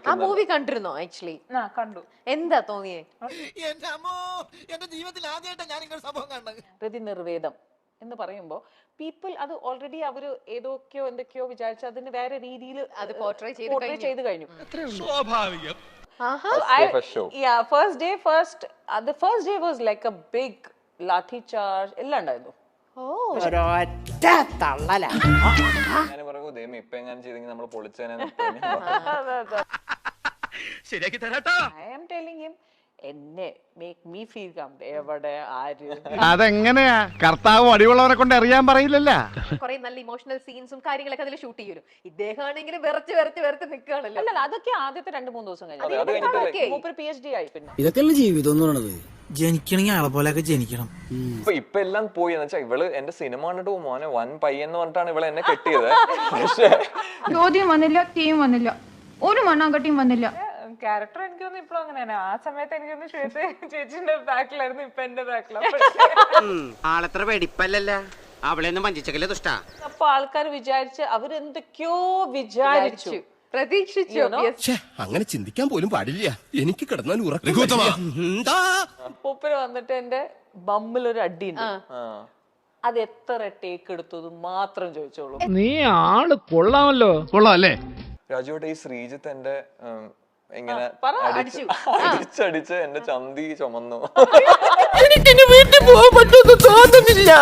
ശ്രമിക്കുന്നത് മൂവി കണ്ടിരുന്നോ ആക്ച്വലി ആ കണ്ടു. എന്താ തോന്നിയേ? എന്റെ ജീവിതത്തിൽ ആദ്യമായിട്ടാണ് ഞാൻ ഇങ്ങനെ സംഭവം കാണുന്നത് രതി നിർവേദം എന്ന് പറയുമ്പോൾ പീപ്പിൾ അത് ഓൾറെഡി അവർ ഏതൊക്കെയോ എന്തൊക്കെയോ വിചാരിച്ച് അതിന് വേറെ രീതിയിൽ അത് portray ചെയ്ത് കഴിഞ്ഞു. സ്വാഭാവികം. ആഹാ. First first uh, the first day was like a big lathi charge എല്ലാം ഉണ്ടായിരുന്നു. ഞാൻ പറഞ്ഞു ദൈവം ഇപ്പൊ ഞാൻ ചെയ്തെങ്കിൽ നമ്മൾ പൊളിച്ചേനെ ശരിയാക്കി തരാട്ടോ. ഐ ആം ടെലിംഗ് ഹിം എന്നെ മേക്ക് മീ ഫീൽ എവിടെ? ആര്? അതെങ്ങനെയാ? കർത്താവ് അടിയുള്ളവരെ കൊണ്ട് അറിയാൻ പറയില്ലല്ലോ? കുറെ നല്ല ഇമോഷണൽ സീൻസും കാര്യങ്ങളൊക്കെ അതിൽ ഷൂട്ട് ചെയ്യും. ഇദ്ദേഹം ആണെങ്കിൽ വിറച്ച് വിറച്ച് വിറച്ച് നിൽക്കുകയാണല്ലോ. അല്ല അതൊക്കെ ആദ്യത്തെ രണ്ട് മൂന്ന് ദിവസം കഴിഞ്ഞു. പി എച്ച് ഡി ആയി. പിന്നെ. ഇതൊക്കെയല്ലേ ജീവിതം എന്ന് പറയുന്നത് ജനിക്കണമെങ്കിൽ ആളെ പോലെയൊക്കെ ജനിക്കണം. ഇപ്പൊ ഇപ്പൊ എല്ലാം പോയി. എന്ന് വെച്ചാൽ ഇവൾ എന്റെ സിനിമ കണ്ടിട്ട് മോനെ വൻ പയ്യെന്ന് പറഞ്ഞിട്ടാണ് ഇവളെ എന്നെ കെട്ടിയത്. പക്ഷേ ചോദ്യം വന്നില്ല തീയും വന്നില്ല. ഒരു മണ്ണാങ്കട്ടിയും വന്നില്ല. ക്യാരക്ടർ എനിക്കൊന്നും ഇപ്പോഴും അങ്ങനെ തന്നെ. ആ സമയത്ത് എനിക്കൊന്ന് ശ്വേത ചേച്ചിന്റെ ബാക്കിലായിരുന്നു ഇപ്പൊ എന്റെ ബാക്കിലാണ് ആളത്ര വെടിപ്പല്ലല്ല? അവളെയൊന്നും വഞ്ചിച്ചക്കല്ലേ ദുഷ്ടാ? അപ്പൊ ആൾക്കാർ വിചാരിച്ച് അവരെന്തൊക്കെയോ വിചാരിച്ചു. പ്രതീക്ഷിച്ചു അങ്ങനെ ചിന്തിക്കാൻ പോലും പാടില്ല. എനിക്ക് കിടന്നാൽ എന്താ? വന്നിട്ട് എന്റെ ബമ്മിൽ ഒരു അടി. അത് എത്ര ടേക്ക് എടുത്തത് മാത്രം ചോദിച്ചോളൂ. നീ ആൾ കൊള്ളാമല്ലോ. കൊള്ളാം അല്ലേ? രാജുവേട്ട ഈ ശ്രീജിത്ത് എന്റെ ഇങ്ങനെ അടിച്ചടിച്ച് എന്റെ ചന്തി ചുമന്നു. എനിക്കിനി വീട്ടിൽ പോകാൻ പറ്റുമെന്ന് തോന്നുന്നില്ല.